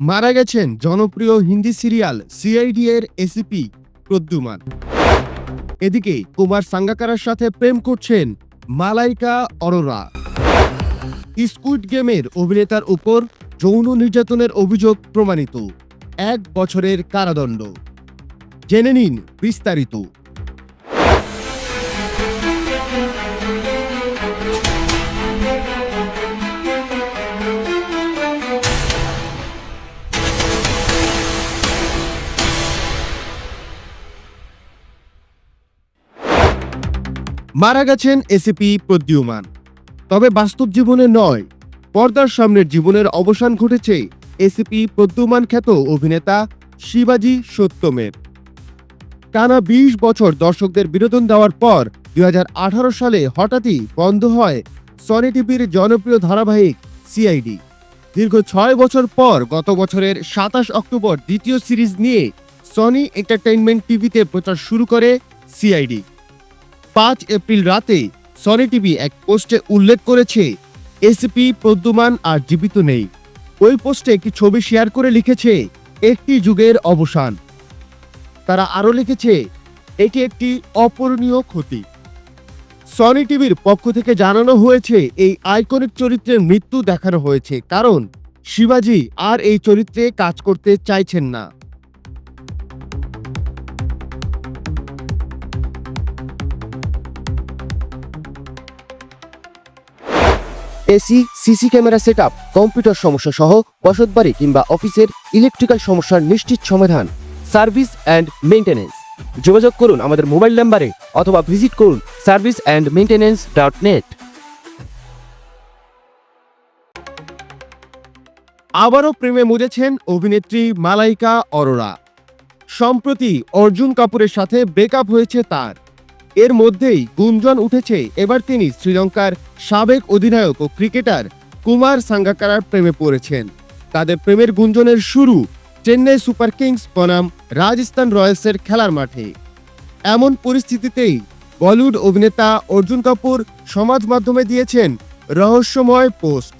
মারা গেছেন জনপ্রিয় হিন্দি সিরিয়াল সিআইডি এর এসিপি প্রদ্যুমান। এদিকে কুমার সাঙ্গাকারার সাথে প্রেম করছেন মালাইকা অরোরা। স্কুইড গেমের অভিনেতার উপর যৌন নির্যাতনের অভিযোগ প্রমাণিত। এক বছরের কারাদণ্ড। জেনে নিন বিস্তারিত। মারা গেছেন এসিপি প্রদ্যুমান। তবে বাস্তব জীবনে নয়, পর্দার সামনের জীবনের অবসান ঘটেছে এসিপি প্রদ্যুমান খ্যাত অভিনেতা শিবাজি সত্যমের। টানা বিশ বছর দর্শকদের বিনোদন দেওয়ার পর দুই হাজার আঠারো সালে হঠাৎই বন্ধ হয় সনি টিভির জনপ্রিয় ধারাবাহিক সিআইডি। দীর্ঘ ছয় বছর পর গত বছরের সাতাশ অক্টোবর দ্বিতীয় সিরিজ নিয়ে সনি এন্টারটেইনমেন্ট টিভিতে প্রচার শুরু করে সিআইডি। পাঁচ এপ্রিল রাতে সনি টিভি এক পোস্টে উল্লেখ করেছে এসপি প্রদ্যুমান আর জীবিত নেই। ওই পোস্টে একটি ছবি শেয়ার করে লিখেছে, একটি যুগের অবসান। তারা আরও লিখেছে, এটি একটি অপূরণীয় ক্ষতি। সনি টিভির পক্ষ থেকে জানানো হয়েছে, এই আইকনিক চরিত্রের মৃত্যু দেখানো হয়েছে, কারণ শিবাজি আর এই চরিত্রে কাজ করতে চাইছেন না। AC, CC camera setup, computer সমস্যা সহ বসতবাড়ি কিংবা অফিসের ইলেকট্রিক্যাল সমস্যার নিশ্চিত সমাধান। Service and maintenance. যোগাযোগ করুন আমাদের মোবাইল নাম্বারে অথবা ভিজিট করুন service and maintenance dot net. আবারও প্রেমে মজেছেন অভিনেত্রী মালাইকা অরোরা। সম্প্রতি অর্জুন কাপুরের সাথে ব্রেকআপ হয়েছে তার। এর মধ্যেই গুঞ্জন উঠেছে এবার তিনি শ্রীলঙ্কার সাবেক অধিনায়ক ও ক্রিকেটার কুমার সাঙ্গাকারার প্রেমে পড়েছেন। তাদের প্রেমের গুঞ্জনের শুরু চেন্নাই সুপার কিংস বনাম রাজস্থান রয়্যালসের খেলার মাঠে। এমন পরিস্থিতিতেই বলিউড অভিনেতা অর্জুন কাপুর সমাজ মাধ্যমে দিয়েছেন রহস্যময় পোস্ট।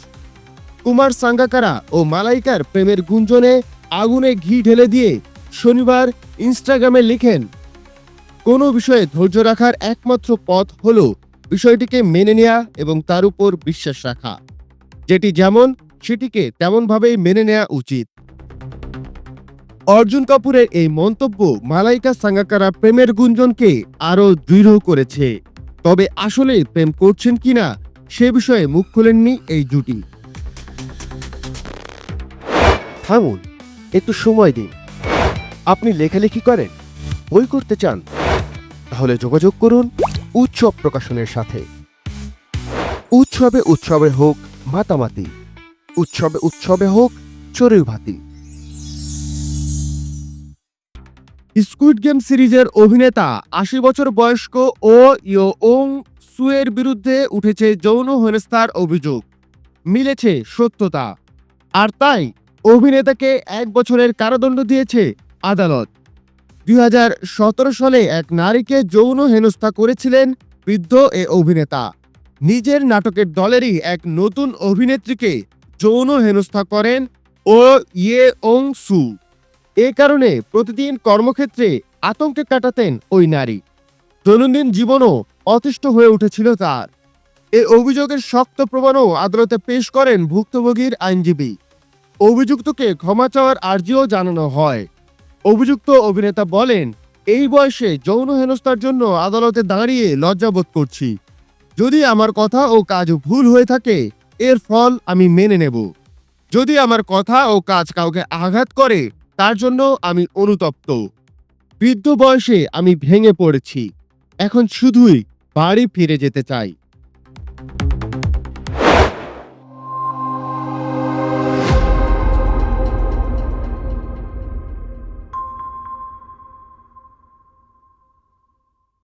কুমার সাঙ্গাকারা ও মালাইকার প্রেমের গুঞ্জনে আগুনে ঘি ঢেলে দিয়ে শনিবার ইনস্টাগ্রামে লিখেন কোনো বিষয়ে ধৈর্য রাখার একমাত্র পথ হল বিষয়টিকে মেনে নেওয়া এবং তার উপর বিশ্বাস রাখা। যেটি যেমন, সেটিকে তেমনভাবেই মেনে নেওয়া উচিত। অর্জুন কাপুরের এই মন্তব্য মালাইকা সাঙ্গাকারা প্রেমের গুঞ্জনকে আরও দৃঢ় করেছে। তবে আসলে প্রেম করছেন কিনা, সে বিষয়ে মুখ খোলেননি এই জুটি। থামুন, একটু সময় দিন। আপনি লেখালেখি করেন, বই করতে চান? তাহলে যোগাযোগ করুন উৎসব প্রকাশনের সাথে। উৎসবে উৎসবে হোক মাতামাতি, উৎসবে উৎসবে হোক চড়ুই ভাতি। স্কুইড গেম সিরিজের অভিনেতা, আশি বছর বয়স্ক ও ইয়ো ওং সুয়ের বিরুদ্ধে উঠেছে যৌন হেনস্থার অভিযোগ। মিলেছে সত্যতা। আর তাই অভিনেতাকে এক বছরের কারাদণ্ড দিয়েছে আদালত। দুই হাজার সতেরো সালে এক নারীকে যৌন হেনস্থা করেছিলেন বৃদ্ধ এ অভিনেতা। নিজের নাটকের দলেরই এক নতুন অভিনেত্রীকে যৌন হেনস্থা করেন ও ইয়ে ওং সু। এ কারণে প্রতিদিন কর্মক্ষেত্রে আতঙ্কে কাটাতেন ওই নারী। দৈনন্দিন জীবনও অতিষ্ঠ হয়ে উঠেছিল তার। এ অভিযোগের শক্ত প্রমাণও আদালতে পেশ করেন ভুক্তভোগীর আইনজীবী। অভিযুক্তকে ক্ষমা চাওয়ার আর্জিও জানানো হয়। অভিযুক্ত অভিনেতা বলেন, এই বয়সে যৌন হেনস্থার জন্য আদালতে দাঁড়িয়ে লজ্জাবোধ করছি। যদি আমার কথা ও কাজ ভুল হয়ে থাকে, এর ফল আমি মেনে নেব। যদি আমার কথা ও কাজ কাউকে আঘাত করে, তার জন্য আমি অনুতপ্ত। বৃদ্ধ বয়সে আমি ভেঙে পড়েছি। এখন শুধুই বাড়ি ফিরে যেতে চাই।